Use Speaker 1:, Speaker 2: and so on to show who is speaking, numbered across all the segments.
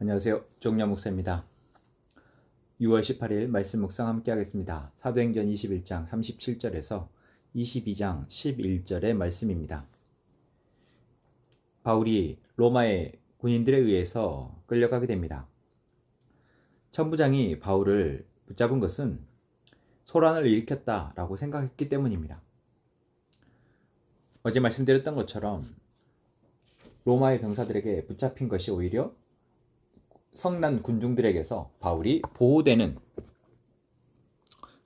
Speaker 1: 안녕하세요. 종려 목사입니다. 6월 18일 말씀 묵상 함께 하겠습니다. 사도행전 21장 37절에서 22장 11절의 말씀입니다. 바울이 로마의 군인들에 의해서 끌려가게 됩니다. 천부장이 바울을 붙잡은 것은 소란을 일으켰다라고 생각했기 때문입니다. 어제 말씀드렸던 것처럼 로마의 병사들에게 붙잡힌 것이 오히려 성난 군중들에게서 바울이 보호되는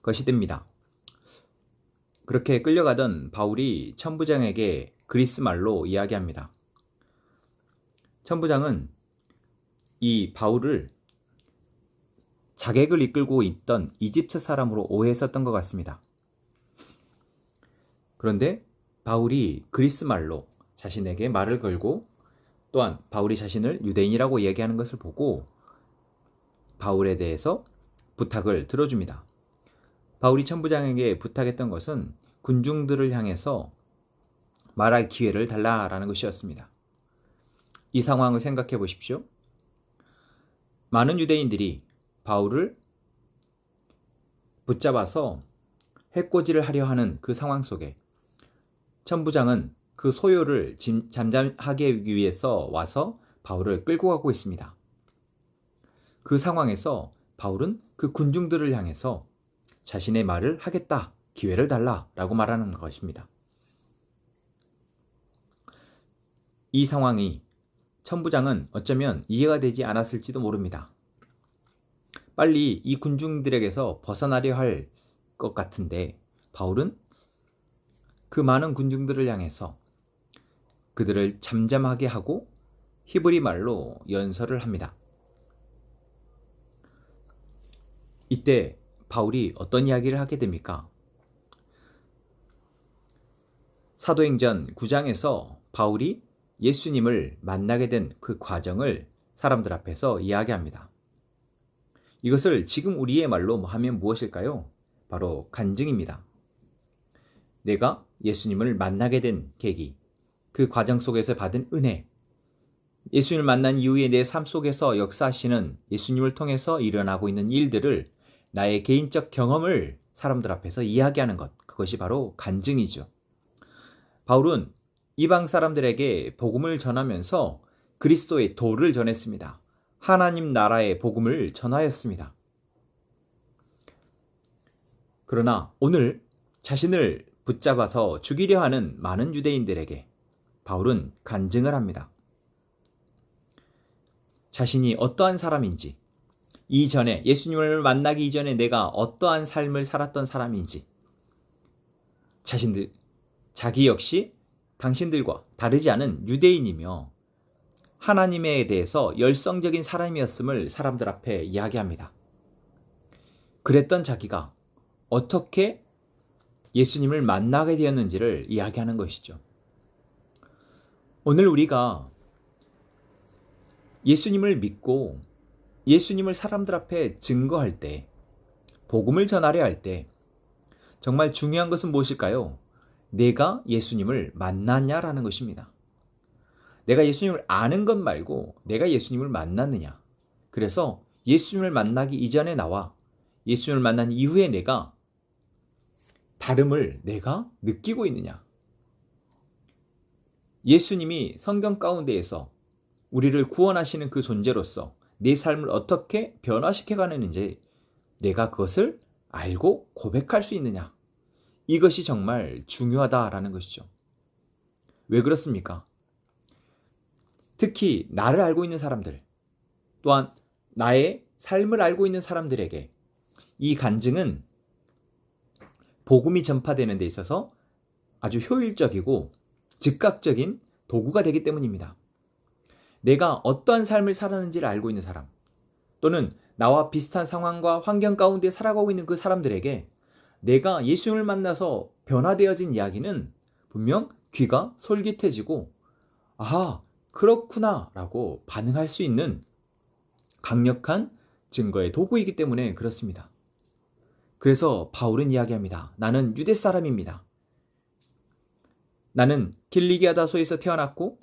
Speaker 1: 것이 됩니다. 그렇게 끌려가던 바울이 천부장에게 그리스 말로 이야기합니다. 천부장은 이 바울을 자객을 이끌고 있던 이집트 사람으로 오해했었던 것 같습니다. 그런데 바울이 그리스 말로 자신에게 말을 걸고 또한 바울이 자신을 유대인이라고 이야기하는 것을 보고 바울에 대해서 부탁을 들어줍니다. 바울이 천부장에게 부탁했던 것은 군중들을 향해서 말할 기회를 달라라는 것이었습니다. 이 상황을 생각해 보십시오. 많은 유대인들이 바울을 붙잡아서 해코지를 하려 하는 그 상황 속에 천부장은 그 소요를 잠잠하게 하기 위해서 와서 바울을 끌고 가고 있습니다. 그 상황에서 바울은 그 군중들을 향해서 자신의 말을 하겠다, 기회를 달라 라고 말하는 것입니다. 이 상황이 천부장은 어쩌면 이해가 되지 않았을지도 모릅니다. 빨리 이 군중들에게서 벗어나려 할 것 같은데 바울은 그 많은 군중들을 향해서 그들을 잠잠하게 하고 히브리 말로 연설을 합니다. 이때 바울이 어떤 이야기를 하게 됩니까? 사도행전 9장에서 바울이 예수님을 만나게 된 그 과정을 사람들 앞에서 이야기합니다. 이것을 지금 우리의 말로 하면 무엇일까요? 바로 간증입니다. 내가 예수님을 만나게 된 계기, 그 과정 속에서 받은 은혜, 예수님을 만난 이후에 내 삶 속에서 역사하시는 예수님을 통해서 일어나고 있는 일들을 나의 개인적 경험을 사람들 앞에서 이야기하는 것, 그것이 바로 간증이죠. 바울은 이방 사람들에게 복음을 전하면서 그리스도의 도를 전했습니다. 하나님 나라의 복음을 전하였습니다. 그러나 오늘 자신을 붙잡아서 죽이려 하는 많은 유대인들에게 바울은 간증을 합니다. 자신이 어떠한 사람인지, 이전에 예수님을 만나기 이전에 내가 어떠한 삶을 살았던 사람인지, 자신들, 자기 역시 당신들과 다르지 않은 유대인이며 하나님에 대해서 열성적인 사람이었음을 사람들 앞에 이야기합니다. 그랬던 자기가 어떻게 예수님을 만나게 되었는지를 이야기하는 것이죠. 오늘 우리가 예수님을 믿고 예수님을 사람들 앞에 증거할 때, 복음을 전하려 할 때, 정말 중요한 것은 무엇일까요? 내가 예수님을 만났냐라는 것입니다. 내가 예수님을 아는 것 말고 내가 예수님을 만났느냐. 그래서 예수님을 만나기 이전에 나와 예수님을 만난 이후에 내가 다름을 내가 느끼고 있느냐. 예수님이 성경 가운데에서 우리를 구원하시는 그 존재로서 내 삶을 어떻게 변화시켜 가는지 내가 그것을 알고 고백할 수 있느냐. 이것이 정말 중요하다라는 것이죠. 왜 그렇습니까? 특히 나를 알고 있는 사람들, 또한 나의 삶을 알고 있는 사람들에게 이 간증은 복음이 전파되는 데 있어서 아주 효율적이고 즉각적인 도구가 되기 때문입니다. 내가 어떠한 삶을 살았는지를 알고 있는 사람, 또는 나와 비슷한 상황과 환경 가운데 살아가고 있는 그 사람들에게 내가 예수님을 만나서 변화되어진 이야기는 분명 귀가 솔깃해지고, 아하, 그렇구나, 라고 반응할 수 있는 강력한 증거의 도구이기 때문에 그렇습니다. 그래서 바울은 이야기합니다. 나는 유대 사람입니다. 나는 길리기아 다소에서 태어났고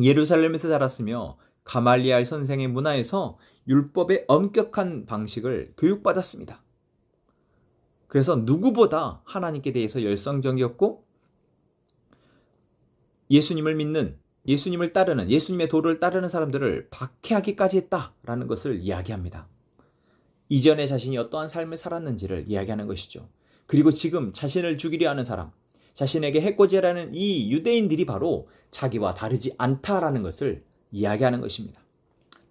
Speaker 1: 예루살렘에서 자랐으며 가말리알 선생의 문화에서 율법의 엄격한 방식을 교육받았습니다. 그래서 누구보다 하나님께 대해서 열성적이었고 예수님을 믿는 예수님을 따르는 예수님의 도를 따르는 사람들을 박해하기까지 했다라는 것을 이야기합니다. 이전에 자신이 어떠한 삶을 살았는지를 이야기하는 것이죠. 그리고 지금 자신을 죽이려 하는 사람, 자신에게 해코지라는 이 유대인들이 바로 자기와 다르지 않다라는 것을 이야기하는 것입니다.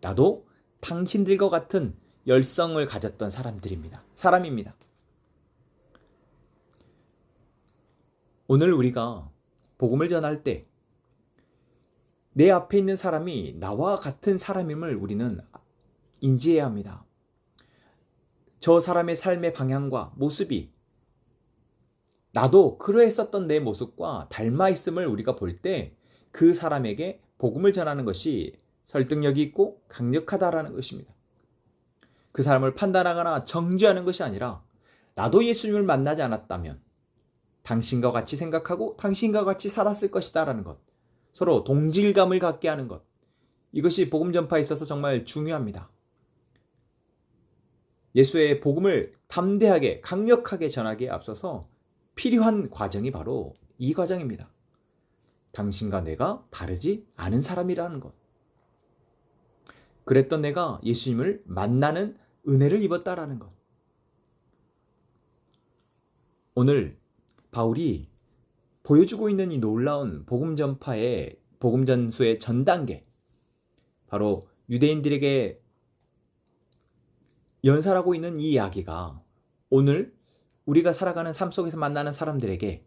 Speaker 1: 나도 당신들과 같은 열성을 가졌던 사람들입니다. 사람입니다. 오늘 우리가 복음을 전할 때 내 앞에 있는 사람이 나와 같은 사람임을 우리는 인지해야 합니다. 저 사람의 삶의 방향과 모습이 나도 그러했었던 내 모습과 닮아 있음을 우리가 볼 때 그 사람에게 복음을 전하는 것이 설득력이 있고 강력하다라는 것입니다. 그 사람을 판단하거나 정죄하는 것이 아니라 나도 예수님을 만나지 않았다면 당신과 같이 생각하고 당신과 같이 살았을 것이다라는 것. 서로 동질감을 갖게 하는 것. 이것이 복음 전파에 있어서 정말 중요합니다. 예수의 복음을 담대하게 강력하게 전하기에 앞서서 필요한 과정이 바로 이 과정입니다. 당신과 내가 다르지 않은 사람이라는 것. 그랬던 내가 예수님을 만나는 은혜를 입었다라는 것. 오늘 바울이 보여주고 있는 이 놀라운 복음 전파의 복음 전수의 전 단계 바로 유대인들에게 연설하고 있는 이 이야기가 오늘 우리가 살아가는 삶 속에서 만나는 사람들에게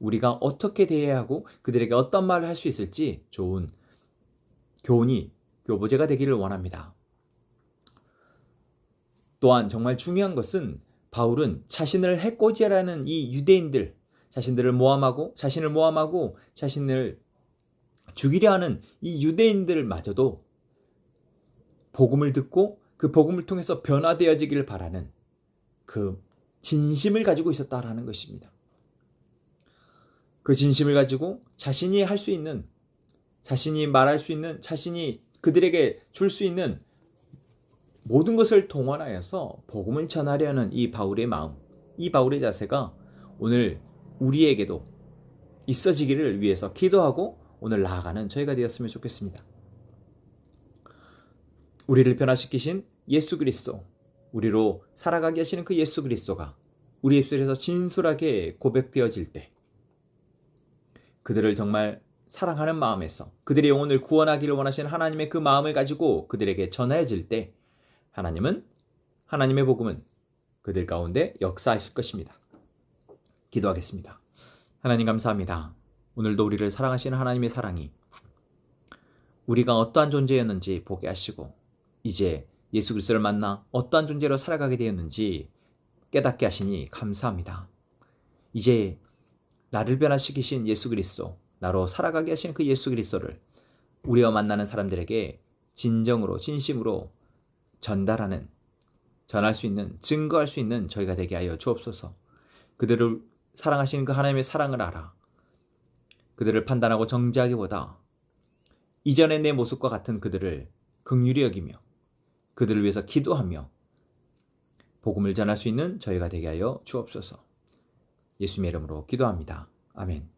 Speaker 1: 우리가 어떻게 대해야 하고 그들에게 어떤 말을 할 수 있을지 좋은 교훈이 교보제가 되기를 원합니다. 또한 정말 중요한 것은 바울은 자신을 해코지라는 이 유대인들 자신들을 모함하고 자신을 모함하고 자신을 죽이려 하는 이 유대인들마저도 복음을 듣고 그 복음을 통해서 변화되어지기를 바라는 그 진심을 가지고 있었다라는 것입니다. 그 진심을 가지고 자신이 할 수 있는 자신이 말할 수 있는 자신이 그들에게 줄 수 있는 모든 것을 동원하여서 복음을 전하려는 이 바울의 마음, 이 바울의 자세가 오늘 우리에게도 있어지기를 위해서 기도하고 오늘 나아가는 저희가 되었으면 좋겠습니다. 우리를 변화시키신 예수 그리스도, 우리로 살아가게 하시는 그 예수 그리스도가 우리 입술에서 진솔하게 고백되어질 때 그들을 정말 사랑하는 마음에서 그들의 영혼을 구원하기를 원하시는 하나님의 그 마음을 가지고 그들에게 전해질 때 하나님은 하나님의 복음은 그들 가운데 역사하실 것입니다. 기도하겠습니다. 하나님 감사합니다. 오늘도 우리를 사랑하시는 하나님의 사랑이 우리가 어떠한 존재였는지 보게 하시고 이제 예수 그리스도를 만나 어떠한 존재로 살아가게 되었는지 깨닫게 하시니 감사합니다. 이제 나를 변화시키신 예수 그리스도, 나로 살아가게 하신 그 예수 그리스도를 우리와 만나는 사람들에게 진정으로 진심으로 전달하는 전할 수 있는 증거할 수 있는 저희가 되게 하여 주옵소서. 그들을 사랑하시는 그 하나님의 사랑을 알아. 그들을 판단하고 정죄하기보다 이전의 내 모습과 같은 그들을 극률히 여기며 그들을 위해서 기도하며 복음을 전할 수 있는 저희가 되게 하여 주옵소서. 예수님의 이름으로 기도합니다. 아멘.